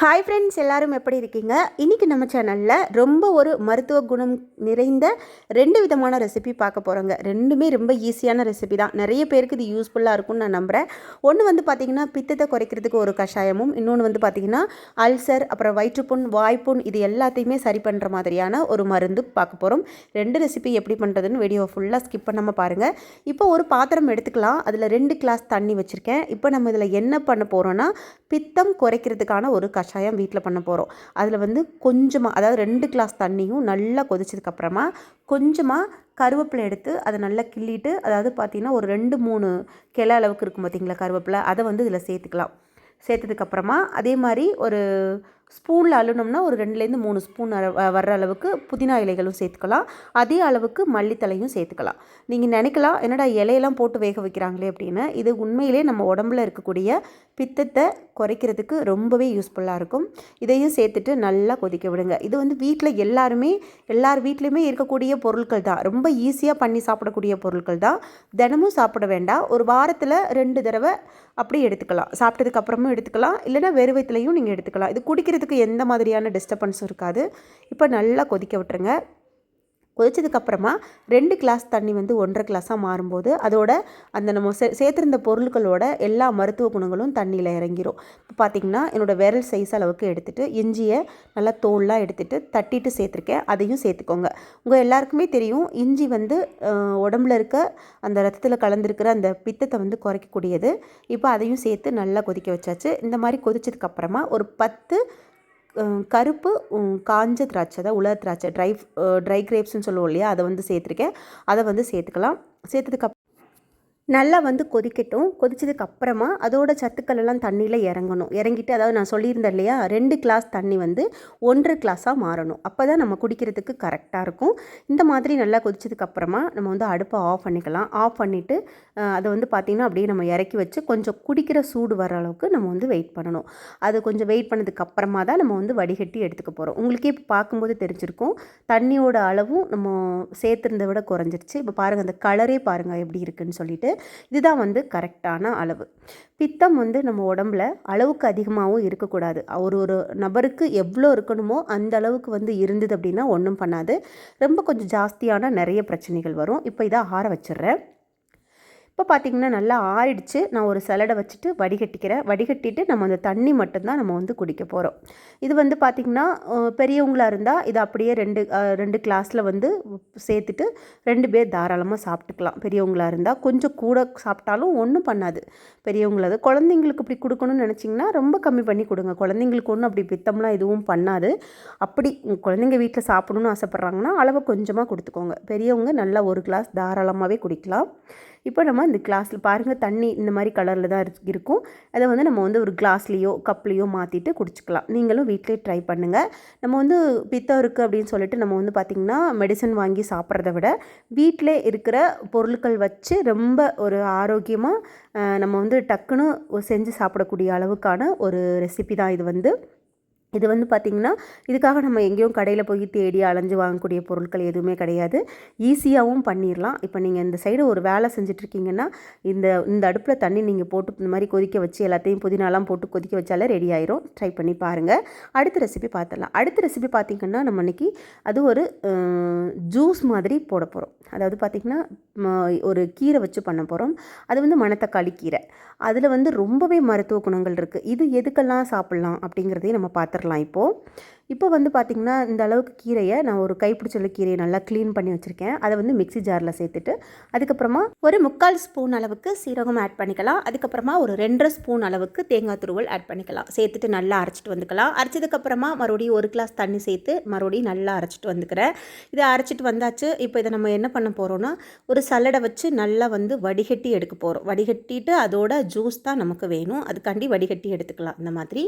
Hi friends எல்லோரும் எப்படி இருக்கீங்க? இன்றைக்கி நம்ம சேனலில் ரொம்ப ஒரு மருத்துவ குணம் நிறைந்த ரெண்டு விதமான ரெசிபி பார்க்க போகிறோங்க ரெண்டுமே ரொம்ப ஈஸியான ரெசிபி தான். நிறைய பேருக்கு இது யூஸ்ஃபுல்லாக இருக்கும்னு நான் நம்புகிறேன் ஒன்று வந்து பார்த்திங்கன்னா பித்தத்தை குறைக்கிறதுக்கு ஒரு கஷாயமும் இன்னொன்று வந்து பார்த்திங்கன்னா அல்சர் அப்புறம் வயிற்றுப்புண் வாய்ப்புண் இது எல்லாத்தையுமே சரி பண்ணுற மாதிரியான ஒரு மருந்து பார்க்க போகிறோம் ரெண்டு ரெசிபி எப்படி பண்ணுறதுன்னு வீடியோ ஃபுல்லாக ஸ்கிப் பண்ணாமல் பாருங்கள் இப்போ ஒரு பாத்திரம் எடுத்துக்கலாம். அதில் ரெண்டு கிளாஸ் தண்ணி வச்சுருக்கேன். இப்போ நம்ம இதில் என்ன பண்ண போகிறோன்னா பித்தம் குறைக்கிறதுக்கான ஒரு கஷாயம் வீட்டில் பண்ண போகிறோம். அதில் வந்து கொஞ்சமாக அதாவது ரெண்டு கிளாஸ் தண்ணியும் நல்லா கொதிச்சதுக்கப்புறமா கொஞ்சமாக கருவேப்பிலை எடுத்து அதை நல்லா கிள்ளிட்டு அதாவது பார்த்திங்கன்னா ஒரு ரெண்டு மூணு கிளை அளவுக்கு இருக்கும் பார்த்திங்களா கருவேப்பிலை அதை வந்து இதில் சேர்த்துக்கலாம். சேர்த்ததுக்கப்புறமா அதே மாதிரி ஒரு ஸ்பூனில் அழுனோம்னா ஒரு ரெண்டுலேருந்து மூணு ஸ்பூன் வர்ற அளவுக்கு புதினா இலைகளும் சேர்த்துக்கலாம். அதே அளவுக்கு மல்லித்தலையும் சேர்த்துக்கலாம். நீங்கள் நினைக்கலாம் என்னடா இலையெல்லாம் போட்டு வேக வைக்கிறாங்களே அப்படின்னு. இது உண்மையிலே நம்ம உடம்புல இருக்கக்கூடிய பித்தத்தை குறைக்கிறதுக்கு ரொம்பவே யூஸ்ஃபுல்லாக இருக்கும். இதையும் சேர்த்துட்டு நல்லா கொதிக்க விடுங்க. இது வந்து வீட்டில் எல்லாருமே எல்லார் வீட்லேயுமே இருக்கக்கூடிய பொருட்கள் தான். ரொம்ப ஈஸியாக பண்ணி சாப்பிடக்கூடிய பொருட்கள் தான். தினமும் சாப்பிட வேண்டாம். ஒரு வாரத்தில் ரெண்டு தடவை அப்படி எடுத்துக்கலாம். சாப்பிட்டதுக்கு அப்புறமும் எடுத்துக்கலாம். இல்லைன்னா வெறு நீங்கள் எடுத்துக்கலாம். இது இதுக்கு எந்த மாதிரியான டிஸ்டர்பன்ஸும் இருக்காது. இப்போ நல்லா கொதிக்க விட்டுருங்க. கொதிச்சதுக்கப்புறமா ரெண்டு கிளாஸ் தண்ணி வந்து ஒன்றரை கிளாஸாக மாறும்போது அதோட அந்த நம்ம சே சேர்த்துருந்த பொருட்களோட எல்லா மருத்துவ குணங்களும் தண்ணியில் இறங்கிரும். இப்போ பார்த்திங்கன்னா என்னோடய விரல் சைஸ் அளவுக்கு எடுத்துகிட்டு இஞ்சியை நல்லா தோல்லாம் எடுத்துகிட்டு தட்டிட்டு சேர்த்துருக்கேன். அதையும் சேர்த்துக்கோங்க. உங்கள் எல்லாருக்குமே தெரியும் இஞ்சி வந்து உடம்புல இருக்க அந்த ரத்தத்தில் கலந்துருக்கிற அந்த பித்தத்தை வந்து குறைக்கக்கூடியது. இப்போ அதையும் சேர்த்து நல்லா கொதிக்க வச்சாச்சு. இந்த மாதிரி கொதிச்சதுக்கப்புறமா ஒரு பத்து கருப்பு காஞ்ச திராட்சை தான் உலர் திராட்சை ட்ரை ட்ரை கிரேப்ஸ்னு சொல்லுவோம் இல்லையா? அதை வந்து சேர்த்துருக்கேன். அதை வந்து சேர்த்துக்கலாம். சேர்த்ததுக்கு நல்லா வந்து கொதிக்கட்டும். கொதிச்சதுக்கு அப்புறமா அதோட சத்துக்கள் எல்லாம் தண்ணியில் இறங்கணும். இறங்கிட்டு அதாவது நான் சொல்லியிருந்தேன் இல்லையா ரெண்டு கிளாஸ் தண்ணி வந்து ஒன்றரை கிளாஸாக மாறணும். அப்போ தான் நம்ம குடிக்கிறதுக்கு கரெக்டாக இருக்கும். இந்த மாதிரி நல்லா கொதிச்சதுக்கு அப்புறமா நம்ம வந்து அடுப்பை ஆஃப் பண்ணிக்கலாம். ஆஃப் பண்ணிவிட்டு அதை வந்து பார்த்திங்கன்னா அப்படியே நம்ம இறக்கி வச்சு கொஞ்சம் குடிக்கிற சூடு வர அளவுக்கு நம்ம வந்து வெயிட் பண்ணணும். அது கொஞ்சம் வெயிட் பண்ணதுக்கு அப்புறமா தான் நம்ம வந்து வடிகட்டி எடுத்துக்க போகிறோம் உங்களுக்கே இப்போ பார்க்கும்போது தெரிஞ்சிருக்கும். தண்ணியோட அளவும் நம்ம சேர்த்துருந்த விட குறைஞ்சிருச்சு. இப்போ பாருங்கள் அந்த கலரே பாருங்கள் எப்படி இருக்குன்னு சொல்லிட்டு. இதுதான் வந்து கரெக்டான அளவு. பித்தம் வந்து நம்ம உடம்புல அளவுக்கு அதிகமாகவும் இருக்கக்கூடாது. ஒரு ஒரு நபருக்கு எவ்வளோ இருக்கணுமோ அந்த அளவுக்கு வந்து இருந்தது அப்படின்னா ஒன்றும் பண்ணாது. ரொம்ப கொஞ்சம் ஜாஸ்தியான நிறைய பிரச்சனைகள் வரும். இப்போ இதை ஆற வச்சிடுறேன். இப்போ பார்த்திங்கன்னா நல்லா ஆறிடுச்சு. நான் ஒரு சலடை வச்சுட்டு வடிகட்டிக்கிறேன். வடிகட்டிட்டு நம்ம அந்த தண்ணி மட்டும்தான் நம்ம வந்து குடிக்க போகிறோம் இது வந்து பார்த்திங்கன்னா பெரியவங்களாக இருந்தால் இது அப்படியே ரெண்டு ரெண்டு கிளாஸில் வந்து சேர்த்துட்டு ரெண்டு பேர் தாராளமாக சாப்பிட்டுக்கலாம். பெரியவங்களாக இருந்தால் கொஞ்சம் கூட சாப்பிட்டாலும் ஒன்றும் பண்ணாது. பெரியவங்களது குழந்தைங்களுக்கு இப்படி கொடுக்கணும்னு நினச்சிங்கன்னா ரொம்ப கம்மி பண்ணி கொடுங்க. குழந்தைங்களுக்கு ஒன்றும் அப்படி பித்தம்லாம் எதுவும் பண்ணாது. அப்படி குழந்தைங்க வீட்டில் சாப்பிடணும்னு ஆசைப்பட்றாங்கன்னா அளவை கொஞ்சமாக கொடுத்துக்கோங்க. பெரியவங்க நல்லா ஒரு கிளாஸ் தாராளமாகவே குடிக்கலாம். இப்போ நம்ம இந்த கிளாஸில் பாருங்கள் தண்ணி இந்த மாதிரி கலரில் தான் இருக்கும். அதை வந்து நம்ம வந்து ஒரு கிளாஸ்லேயோ கப்லேயோ மாற்றிட்டு குடிச்சிக்கலாம். நீங்களும் வீட்டிலே ட்ரை பண்ணுங்கள் நம்ம வந்து பித்தம் இருக்குது அப்படின்னு சொல்லிட்டு நம்ம வந்து பார்த்திங்கன்னா மெடிசன் வாங்கி சாப்பிட்றத விட வீட்டிலே இருக்கிற பொருட்கள் வச்சு ரொம்ப ஒரு ஆரோக்கியமாக நம்ம வந்து டக்குன்னு செஞ்சு சாப்பிடக்கூடிய அளவுக்கான ஒரு ரெசிபி தான் இது வந்து. இது வந்து பார்த்திங்கன்னா இதுக்காக நம்ம எங்கேயும் கடையில் போய் தேடி அலைஞ்சு வாங்கக்கூடிய பொருட்கள் எதுவுமே கிடையாது. ஈஸியாகவும் பண்ணிடலாம் இப்போ நீங்கள் இந்த சைடு ஒரு வேலை செஞ்சிட்ருக்கீங்கன்னா இந்த இந்த அடுப்பில் தண்ணி நீங்கள் போட்டு இந்த மாதிரி கொதிக்க வச்சு எல்லாத்தையும் புதினாலாம் போட்டு கொதிக்க வச்சாலே ரெடி ஆயிரும். ட்ரை பண்ணி பாருங்கள் அடுத்த ரெசிபி பார்த்துடலாம் அடுத்த ரெசிபி பார்த்திங்கன்னா நம்ம இன்றைக்கி அது ஒரு ஜூஸ் மாதிரி போட போகிறோம் அதாவது பார்த்திங்கன்னா ஒரு கீரை வச்சு பண்ண போகிறோம் அது வந்து மணத்தக்காளி கீரை. அதில் வந்து ரொம்பவே மருத்துவ குணங்கள் இருக்குது இது எதுக்கெல்லாம் சாப்பிட்லாம் அப்படிங்கிறதையும் நம்ம பார்த்துடலாம் இப்போது இப்போ வந்து பார்த்திங்கன்னா இந்த அளவுக்கு கீரையை நான் ஒரு கைப்பிடிச்சல கீரையை நல்லா க்ளீன் பண்ணி வச்சுருக்கேன். அதை வந்து மிக்சி ஜாரில் சேர்த்துட்டு அதுக்கப்புறமா ஒரு முக்கால் ஸ்பூன் அளவுக்கு சீரகம் ஆட் பண்ணிக்கலாம். அதுக்கப்புறமா ஒரு ரெண்டரை ஸ்பூன் அளவுக்கு தேங்காய் துருவல் ஆட் பண்ணிக்கலாம். சேர்த்துட்டு நல்லா அரைச்சிட்டு வந்துக்கலாம். அரைச்சதுக்கப்புறமா மறுபடியும் ஒரு கிளாஸ் தண்ணி சேர்த்து மறுபடியும் நல்லா அரைச்சிட்டு வந்துக்கிறேன். இதை அரைச்சிட்டு வந்தாச்சு. இப்போ இதை நம்ம என்ன பண்ண போகிறோன்னா ஒரு சல்லடை வச்சு நல்லா வந்து வடிகட்டி எடுக்க போகிறோம் வடிகட்டிட்டு அதோட ஜூஸ் தான் நமக்கு வேணும். அதுக்காண்டி வடிகட்டி எடுத்துக்கலாம். இந்த மாதிரி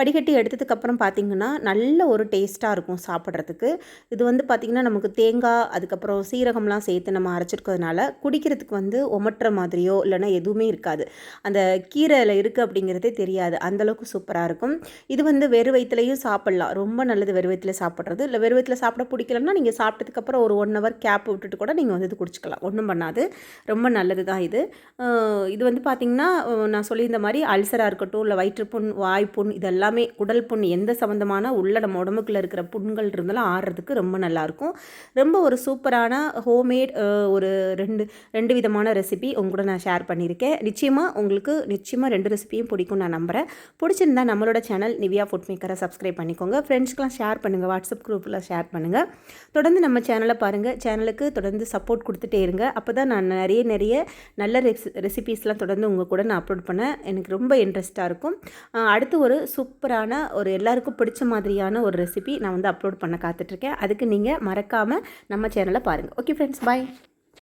வடிகட்டி எடுத்ததுக்கப்புறம் பார்த்திங்கன்னா நல்ல ஒரு டேஸ்ட்டாக இருக்கும் சாப்பிட்றதுக்கு. இது வந்து பார்த்திங்கன்னா நமக்கு தேங்காய் அதுக்கப்புறம் சீரகம்லாம் சேர்த்து நம்ம அரைச்சிருக்கிறதுனால குடிக்கிறதுக்கு வந்து ஒமட்டுற மாதிரியோ இல்லைன்னா எதுவுமே இருக்காது. அந்த கீரையில் இருக்குது அப்படிங்கிறதே தெரியாது. அந்தளவுக்கு சூப்பராக இருக்கும். இது வந்து வெறு வயிற்றுலையும் சாப்பிட்லாம். ரொம்ப நல்லது வெறு வயிற்றுல சாப்பிட்றது. இல்லை வெறு வயிற்றுல சாப்பிட பிடிக்கலன்னா நீங்கள் சாப்பிட்டதுக்கப்புறம் ஒரு ஒன் ஹவர் கேப் விட்டுட்டு கூட நீங்கள் வந்து இது குடிச்சிக்கலாம். ஒன்றும் பண்ணாது. ரொம்ப நல்லது தான் இது. இது வந்து பார்த்திங்கன்னா நான் சொல்லியிருந்த மாதிரி அல்சராக இருக்கட்டும் இல்லை வயிற்றுப்புண் வாய்ப்புண் இதெல்லாமே உடல் புண் எந்த சம்மந்தமான உள்ள நம்ம உடம்புக்குள்ளே இருக்கிற புண்கள் இருந்தாலும் ஆடுறதுக்கு ரொம்ப நல்லாயிருக்கும். ரொம்ப ஒரு சூப்பரான ஹோம்மேட் ஒரு ரெண்டு ரெண்டு விதமான ரெசிபி உங்க கூட நான் ஷேர் பண்ணியிருக்கேன். நிச்சயமாக உங்களுக்கு நிச்சயமாக ரெண்டு ரெசிபியும் பிடிக்கும் நான் நம்புகிறேன் பிடிச்சிருந்தா நம்மளோட சேனல் நிவியா ஃபுட் மேக்கரை சப்ஸ்கிரைப் பண்ணிக்கோங்க. ஃப்ரெண்ட்ஸ்க்கெலாம் ஷேர் பண்ணுங்கள் வாட்ஸ்அப் குரூப்பில் ஷேர் பண்ணுங்கள் தொடர்ந்து நம்ம சேனலை பாருங்கள் சேனலுக்கு தொடர்ந்து சப்போர்ட் கொடுத்துட்டே இருங்க. அப்போ தான் நான் நிறைய நிறைய நல்ல ரெசி ரெசிபீஸ்லாம் தொடர்ந்து உங்கள் கூட நான் அப்லோட் பண்ணேன் எனக்கு ரொம்ப இன்ட்ரெஸ்ட்டாக இருக்கும். அடுத்து ஒரு சூப்பரான ஒரு எல்லாருக்கும் பிடிச்ச மாதிரியான ஒரு ரெசிபி நான் வந்து அப்லோட் பண்ண காத்துட்ருக்கேன் அதுக்கு நீங்கள் மறக்காமல் நம்ம சேனலை பாருங்கள் ஓகே ஃப்ரெண்ட்ஸ் பாய்